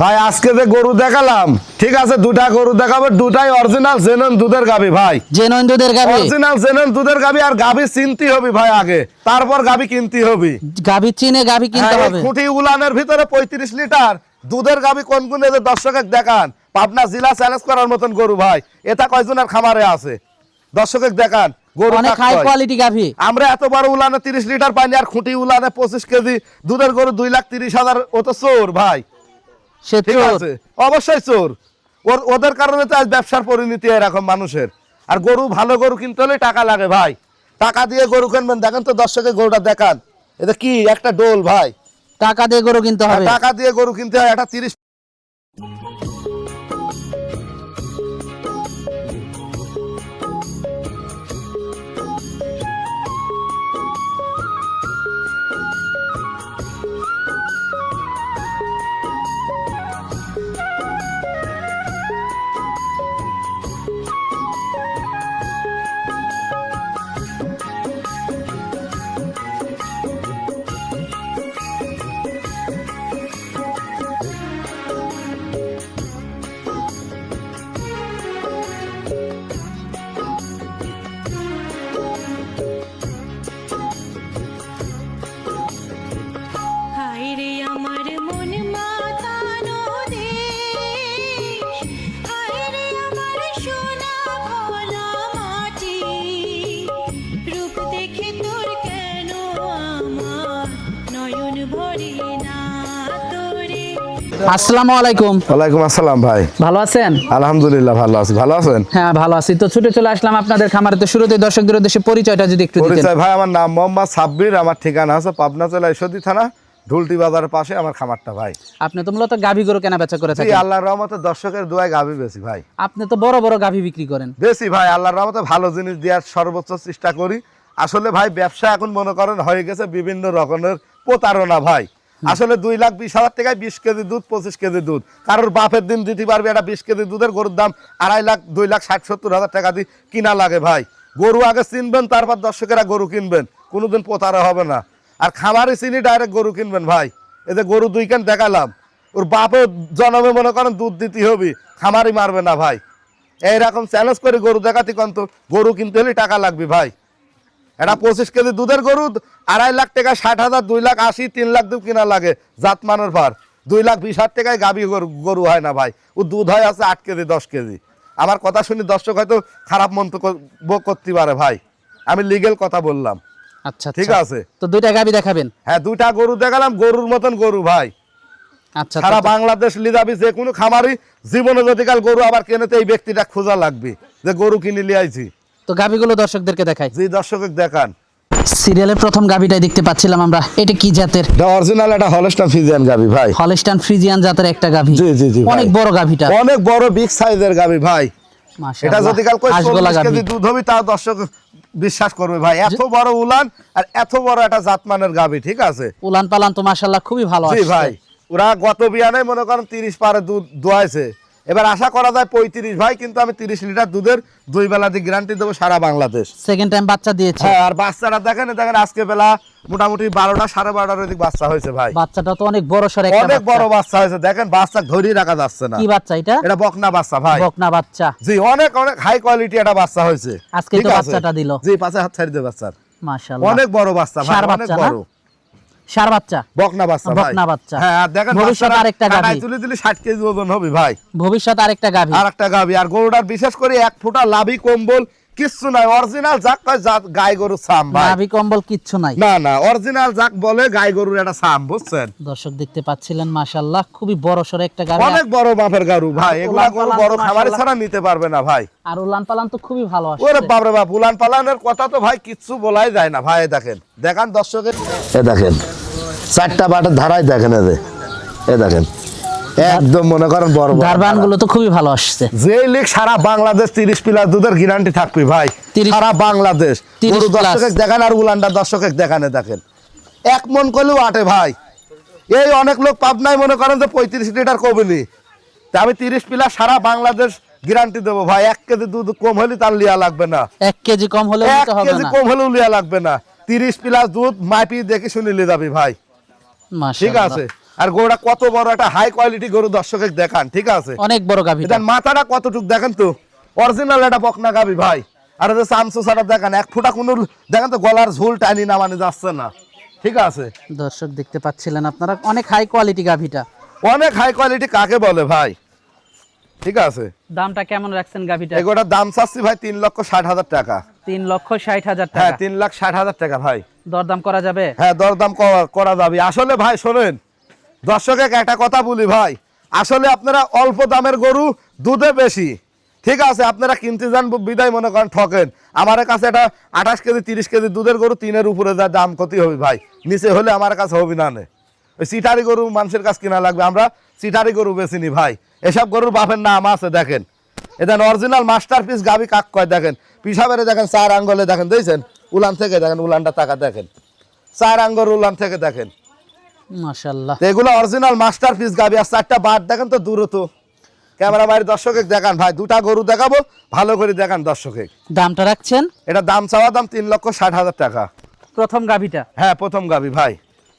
ভাই আজকে যে গরু দেখালাম ঠিক আছে দুটা গরু দেখাবো দুটাই অরিজিনাল জেনন দুধের গাবি ভাই। যে নন্দুদের গাবি অরিজিনাল জেনন দুধের গাবি আর গাবি চিনতে হবে ভাই আগে। তারপর গাবি কিনতে হবে। গাবি চিনে গাবি কিনতে হ্যাঁ, হবে। খুঁটি উলানের ভিতরে পঁয়ত্রিশ লিটার দুধের গাবি কোন কোন এদের দর্শকের দেখান? পাবনা জেলা চ্যালেঞ্জ করার মতন গরু ভাই। এটা কয়জনের খামারে আছে? দর্শকের দেখান গরু অনেক হাই কোয়ালিটি গাভি। আমরা এত বড় উলানে তিরিশ লিটার পানি আর খুঁটি উলানে পঁচিশ কেজি দুধের গরু দুই লাখ তিরিশ হাজার ও তো চোর ভাই। সে চোর। অবশ্যই চোর। ওর ওদের কারণে তো আজ ব্যবসার পরিণতি এরকম মানুষের। আর গরু ভালো গরু কিনতে হলে টাকা লাগে ভাই। টাকা দিয়ে গরু কিনবেন দেখেন তো দর্শকে গরুটা দেখান। এটা কি? একটা ডোল ভাই। টাকা দিয়ে গরু কিনতে হবে। টাকা দিয়ে গরু কিনতে হয় একটা তিরিশ আসসালামু আলাইকুম। ওয়ালাইকুম আসসালাম ভাই। ভালো আছেন? আলহামদুলিল্লাহ ভালো আছি। ভালো আছেন? হ্যাঁ ভালো আছি। তো ছুটে চলে আসলাম আপনাদের খামারে। তো শুরুতে দর্শকদের উদ্দেশ্যে পরিচয়টা যদি একটু দিতেন। পরিচয় ভাই আমার নাম মোহাম্মদ সাব্বির। আমার ঠিকানা আছে পাবনা জেলা ঈশ্বরদী থানা ঢুলটি বাজারের পাশে আমার খামারটা ভাই। আপনি তো মূলত গাভি গরু কেনা বেচা করে থাকেন। আল্লাহর রহমতে দর্শকের দোয়ায় গাবি বেশি ভাই। আপনি তো বড় বড় গাভি বিক্রি করেন। বেশি ভাই আল্লাহর রহমতে ভালো জিনিস দেওয়ার সর্বোচ্চ চেষ্টা করি। আসলে ভাই ব্যবসা এখন মনে করেন হয়ে গেছে বিভিন্ন রকমের প্রতারণা ভাই। আসলে দুই লাখ বিশ হাজার টাকায় বিশ কেজি দুধ, পঁচিশ কেজি দুধ। কারোর বাপের দিন দিতে পারবে একটা বিশ কেজি দুধের গরুর দাম, আড়াই লাখ, দুই লাখ ষাট সত্তর হাজার টাকা দিয়ে কিনা লাগে ভাই। গরু আগে চিনবেন, তারপর দর্শকেরা গরু কিনবেন। কোনোদিন প্রতারা হবে না। আর খামারে চিনি ডাইরেক্ট গরু কিনবেন ভাই। এতে গরু দুই দেখালাম। ওর বাপও জন্মে মনে করেন দুধ দিতে হবে। খামারই মারবে না ভাই। এইরকম চ্যালেঞ্জ করে গরু দেখাতে কন্ত গরু কিনতে হলে টাকা লাগবে ভাই। এটা পঁচিশ কেজি দুধের গরু আড়াই লাখ টাকা ষাট হাজার দুই লাখ আশি তিন লাখ দুধ কিনা লাগে জাত মানের ভার। দুই লাখ বিশ হাজার টাকায় গাভী গরু হয় না ভাই। ও দুধ হয় আছে আট কেজি দশ কেজি। আমার কথা শুনি দর্শক হয়তো খারাপ মন্তব্য করতে পারে ভাই। আমি লিগেল কথা বললাম। আচ্ছা ঠিক আচ্ছা। আছে? তো দুইটা গাভি দেখাবেন? হ্যাঁ দুইটা গরু দেখালাম গরুর মতন গরু ভাই। আচ্ছা সারা আচ্ছা। বাংলাদেশ লিজাবি যে কোনো খামারি জীবনে যদি কাল গরু আবার কেনেতে এই ব্যক্তিটা খোঁজা লাগবে যে গরু কিনে লিয়ে আইছি। তো গাভিগুলো দর্শকদেরকে দেখাই। যে দর্শক দেখান। সিরিয়ালের প্রথম গাভিটাই দেখতে পাচ্ছিলাম আমরা। এটা কি জাতের? এটা অরিজিনাল একটা হলস্টান ফিজিয়ান গাবি ভাই। হলস্টান ফ্রিজিয়ান জাতের একটা গাভি। জি জি জি অনেক বড় গাভিটা। অনেক বড় বিগ সাইজের গাবি ভাই। এটা যদি কাল কই 40 কেজি দুধ হবে তাও দর্শক বিশ্বাস করবে ভাই। এত বড় উলান আর এত বড় একটা জাতমানের গাবি ঠিক আছে? উলান পালান তো মাশাআল্লাহ খুবই ভালো আছে জি ভাই। ওরা গত বিয়ানে মনে করেন তিরিশ পারে দুধ দোয়াইছে। এবার আশা করা যায় পঁয়ত্রিশ ভাই কিন্তু আমি তিরিশ লিটার দুধের দুই বেলা দিয়ে গ্যারান্টি দেবো সারা বাংলাদেশ। সেকেন্ড টাইম বাচ্চা দিয়েছে। হ্যাঁ আর বাচ্চারা দেখেন দেখেন আজকে বেলা মোটামুটি বারোটা সাড়ে বারোটার দিক বাচ্চা হয়েছে ভাই। বাচ্চাটা তো অনেক বড় সর অনেক বড় বাচ্চা হয়েছে দেখেন বাচ্চা ধরেই রাখা যাচ্ছে না। কি বাচ্চা এটা? এটা বকনা বাচ্চা ভাই। বকনা বাচ্চা। জি অনেক অনেক হাই কোয়ালিটি একটা বাচ্চা হয়েছে। আজকে তো বাচ্চাটা দিল। জি পাঁচে হাত ছাড়ি দিয়ে বাচ্চার। মাশাআল্লাহ। অনেক বড় বাচ্চা ভাই অনেক বড়। সার বাচ্চা। বকনা বাচ্চা বকনা বাচ্চা। হ্যাঁ দেখেন ভবিষ্যতে বাচ্চারা আরেকটা গাভী। তুলে দিলে ষাট কেজি ওজন হবে ভাই। ভবিষ্যৎ আরেকটা গাভি। আর একটা গাভি। আর গরুটার বিশেষ করে এক ফোঁটা লাভি কম্বল কিচ্ছু নাই। অরিজিনাল কয় জাত? গাই গরুর সাম ভাই। নাভি কম্বল কিচ্ছু নাই। না না অরিজিনাল যাক বলে গাই গরুর একটা সাম বুঝছেন? দর্শক দেখতে পাচ্ছিলেন মাশাআল্লাহ খুবই বড় সর একটা গাভি। অনেক বড় মাপের গরু ভাই। এগুলা উলান গরু বড় তো খামারে ছাড়া নিতে পারবে না ভাই। আর উলান পালান তো খুবই ভালো আসছে। ওরে বাপরে বাপ উলান পালানের কথা তো ভাই কিচ্ছু বলাই যায় না ভাই দেখেন। দেখান দর্শকের এ দেখেন। চারটা বাটের ধারায় দেখেন এদের এ দেখেন। একদম মনে করেন বড় দারবানগুলো তো খুবই ভালো আসছে। যে লিগ সারা বাংলাদেশ তিরিশ পিলার দুধের গ্যারান্টি থাকবে ভাই। সারা বাংলাদেশ। 30 plus। দর্শকের দেখান আর উলানটা দর্শকের দেখানে দেখেন। এক মন করলেও আটে ভাই। এই অনেক লোক পাবনায় মনে করেন যে পঁয়ত্রিশ লিটার কবিনি তা আমি তিরিশ পিলার সারা বাংলাদেশ গ্যারান্টি দেবো ভাই। এক কেজি দুধ কম হলে তার লিয়া লাগবে না। এক কেজি কম হলে এক কেজি কম হলেও লিয়া লাগবে না। তিরিশ পিলাস দুধ মাইপি দেখে শুনে লিয়ে যাবি ভাই। ঠিক আছে। আর গরুটা কত বড় একটা হাই কোয়ালিটি গরু দর্শকে দেখান ঠিক আছে? অনেক বড় গাভীটা। এটার মাথাটা কতটুক দেখেন তো? অরিজিনাল একটা বকনা গাবি ভাই। আর এটা চামচো ছাড়া দেখেন এক ফুটা কোনো দেখেন তো গলার ঝুল টানি নামানি যাচ্ছে না। ঠিক আছে? দর্শক দেখতে পাচ্ছিলেন আপনারা অনেক হাই কোয়ালিটি গাভীটা। অনেক হাই কোয়ালিটি কাকে বলে ভাই? ঠিক আছে? দামটা কেমন রাখছেন গাভীটা? এগোটার দাম চাচ্ছি ভাই তিন লক্ষ ষাট হাজার টাকা। তিন লক্ষ ষাট হাজার হ্যাঁ টাকা। তিন লাখ ষাট হাজার টাকা ভাই। দরদাম করা যাবে? হ্যাঁ দরদাম করা- করা যাবে। আসলে ভাই শোনেন দর্শকে একটা কথা বলি ভাই। আসলে আপনারা অল্প দামের গরু দুধে বেশি। ঠিক আছে আপনারা কিনতে যান বিদায় মনে করেন ঠকেন। আমার কাছে এটা আঠাশ কেজি তিরিশ কেজি দুধের গরু তিনের উপরে যা দাম ক্ষতি হবে ভাই। নিচে হলে আমার কাছে হবে না নে। ওই সিটারি গরু মানুষের কাছে কিনা লাগবে। আমরা সিটারি গরু বেশি নি ভাই। এসব গরুর বাপের নাম আছে দেখেন। এটা অরিজিনাল মাস্টার পিস গাবি কাক কয়? দেখেন পিসাবেরে দেখেন চার আঙ্গলে দেখেন দেখছেন? উলান থেকে দেখেন উলানটা টাকা দেখেন। চার আঙ্গর উলান থেকে দেখেন। মাশাল্লাহ এগুলো অরিজিনাল মাস্টার পিস গাবি আর চারটা বার দেখেন তো দূরত ক্যামেরা বাইরে দর্শকে দেখান ভাই দুটা গরু দেখাবো ভালো করে দেখান দর্শকে দামটা রাখছেন? এটা দাম চাওয়া দাম তিন লক্ষ ষাট হাজার টাকা। প্রথম গাভীটা? হ্যাঁ প্রথম গাবি ভাই।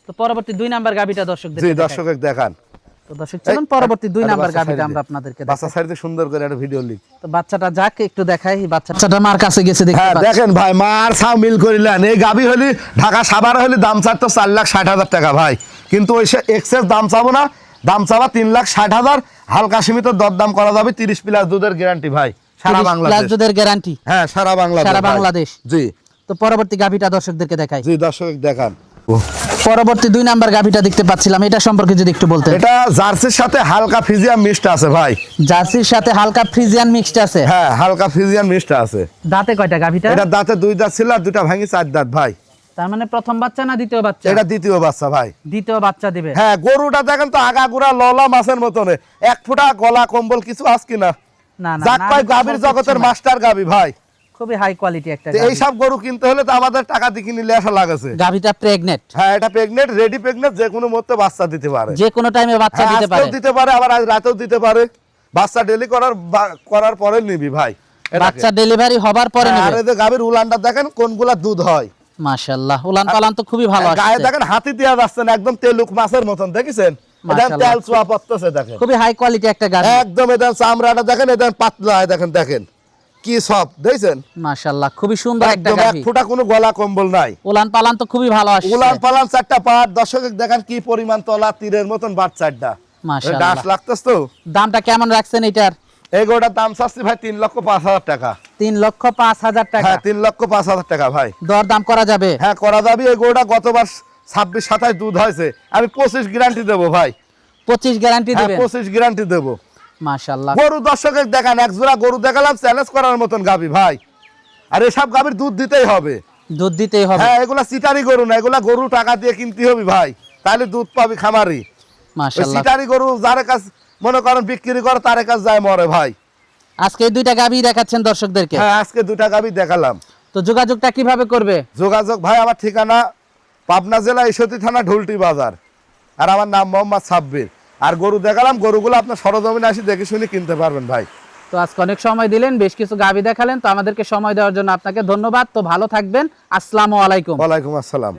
তো পরবর্তী দুই নাম্বার গাভীটা দর্শকদের জি দর্শকে দেখান। তো দর্শক চলুন পরবর্তী দুই নাম্বার বাচ্চা গাভীটা আমরা আপনাদেরকে বাচ্চা সাইডে সুন্দর করে একটা ভিডিও লিখ। তো বাচ্চাটা যাক একটু দেখাই। বাচ্চাটা মার কাছে গেছে দেখতে হ্যাঁ দেখেন ভাই মার ছাও মিল করিলেন। এই গাবি হলি ঢাকা সাভার হলি দাম চাইতো চার লাখ ষাট হাজার টাকা ভাই। কিন্তু ওই এক্সেস দাম চাবো না। দাম চাওয়া তিন লাখ ষাট হাজার। হালকা সীমিত দরদাম করা যাবে তিরিশ প্লাস দুধের গ্যারান্টি ভাই। সারা 30 বাংলাদেশ। দুধের গ্যারান্টি হ্যাঁ সারা বাংলাদেশ সারা বাংলাদেশ। জি। তো পরবর্তী গাভীটা দর্শকদেরকে দেখাই। জি দর্শক দেখান। পরবর্তী দুই নাম্বার গাভীটা দেখতে পাচ্ছিলাম। এটা সম্পর্কে যদি একটু বলতেন। এটা জার্সির সাথে হালকা ফিজিয়াম মিক্সড আছে ভাই। জার্সির সাথে হালকা ফ্রিজিয়ান মিক্সড আছে? হ্যাঁ হালকা ফিজিয়াম মিক্সড আছে। দাঁতে কয়টা গাভীটা? এটা দাঁতে দুই দাঁত ছিল আর দুটা ভাঙি চার দাঁত ভাই। তার মানে প্রথম বাচ্চা না দ্বিতীয় বাচ্চা? এটা দ্বিতীয় বাচ্চা ভাই। দ্বিতীয় বাচ্চা দিবে। হ্যাঁ গরুটা দেখেন তো আগাগুড়া ললা মাছের মতন। এক ফুটা গলা কম্বল কিছু আস কিনা? না না গাভীর জগতের মাস্টার গাবি ভাই। খুবই হাই কোয়ালিটি একটা তো এইসব গরু কিনতে হলে তো আমাদের টাকা দিয়ে কিনে আসা লাগেছে। গাভীটা প্রেগনেন্ট হ্যাঁ এটা প্রেগনেন্ট রেডি প্রেগনেন্ট যে কোনো মুহূর্তে বাচ্চা দিতে পারে। যে কোনো টাইমে বাচ্চা হ্যাঁ, দিতে পারে। দিতে পারে আবার আজ রাতেও দিতে পারে। বাচ্চা ডেলি করার করার পরে নিবি ভাই। বাচ্চা ডেলিভারি হবার পরে হ্যাঁ, আর নেবে এই যে গাভীর উলানটা দেখেন কোনগুলা দুধ হয়। মাশাআল্লাহ উলান পালান তো খুবই ভালো আর গায়ে দেখেন হাতি দেওয়া যাচ্ছে না একদম তেলুক মাছের মতন দেখেছেন। তেল চুয়া পড়তেছে দেখেন। খুবই হাই কোয়ালিটি একটা গাভী। একদম এটা চামড়াটা দেখেন এটা পাতলা হয় দেখেন দেখেন। কি সব দেখছেন? মাশাআল্লাহ খুবই সুন্দর একটা এক কোনো গলা কম্বল নাই। উলান পালান তো খুবই ভালো আসছে। উলান পালান চারটা পাট দর্শক দেখেন কি পরিমাণ তলা তীরের মতন বাট চারটা। মাশাআল্লাহ। লাগতেছ তো? দামটা কেমন রাখছেন এটার? এই গোটার দাম চাচ্ছি ভাই তিন লক্ষ পাঁচ হাজার টাকা। তিন লক্ষ পাঁচ হাজার টাকা। হ্যাঁ তিন লক্ষ পাঁচ হাজার টাকা ভাই। দর দাম করা যাবে? হ্যাঁ করা যাবে। এই গরুটা গতবার ছাব্বিশ সাতাশ দুধ হয়েছে। আমি পঁচিশ গ্যারান্টি দেবো ভাই। পঁচিশ গ্যারান্টি দেবেন? পঁচিশ গ্যারান্টি দেবো। মাশাআল্লাহ। গরু দর্শকের দেখান এক জোড়া গরু দেখালাম চ্যালেঞ্জ করার মতন গাবি ভাই। আর এসব গাবির দুধ দিতেই হবে। দুধ দিতেই হবে। হ্যাঁ এগুলা সিটারি গরু না এগুলা গরু টাকা দিয়ে কিনতে হবে ভাই। তাহলে দুধ পাবি খামারি। মাশাআল্লাহ। সিটারি গরু যার কাছ মনে করেন বিক্রি করে তার কাছ যায় মরে ভাই। আজকে দুইটা গাভী দেখাচ্ছেন দর্শকদেরকে। হ্যাঁ আজকে দুটা গাবি দেখালাম। তো যোগাযোগটা কীভাবে করবে? যোগাযোগ ভাই আমার ঠিকানা পাবনা জেলা ঈশ্বরী থানা ঢুলটি বাজার। আর আমার নাম মোহাম্মদ সাব্বির। আর গরু দেখালাম গরুগুলো আপনার সরজমিনে আসি দেখে শুনে কিনতে পারবেন ভাই। তো আজকে অনেক সময় দিলেন বেশ কিছু গাভী দেখালেন তো আমাদেরকে সময় দেওয়ার জন্য আপনাকে ধন্যবাদ। তো ভালো থাকবেন আসসালামু আলাইকুম। ওয়ালাইকুম আসসালাম।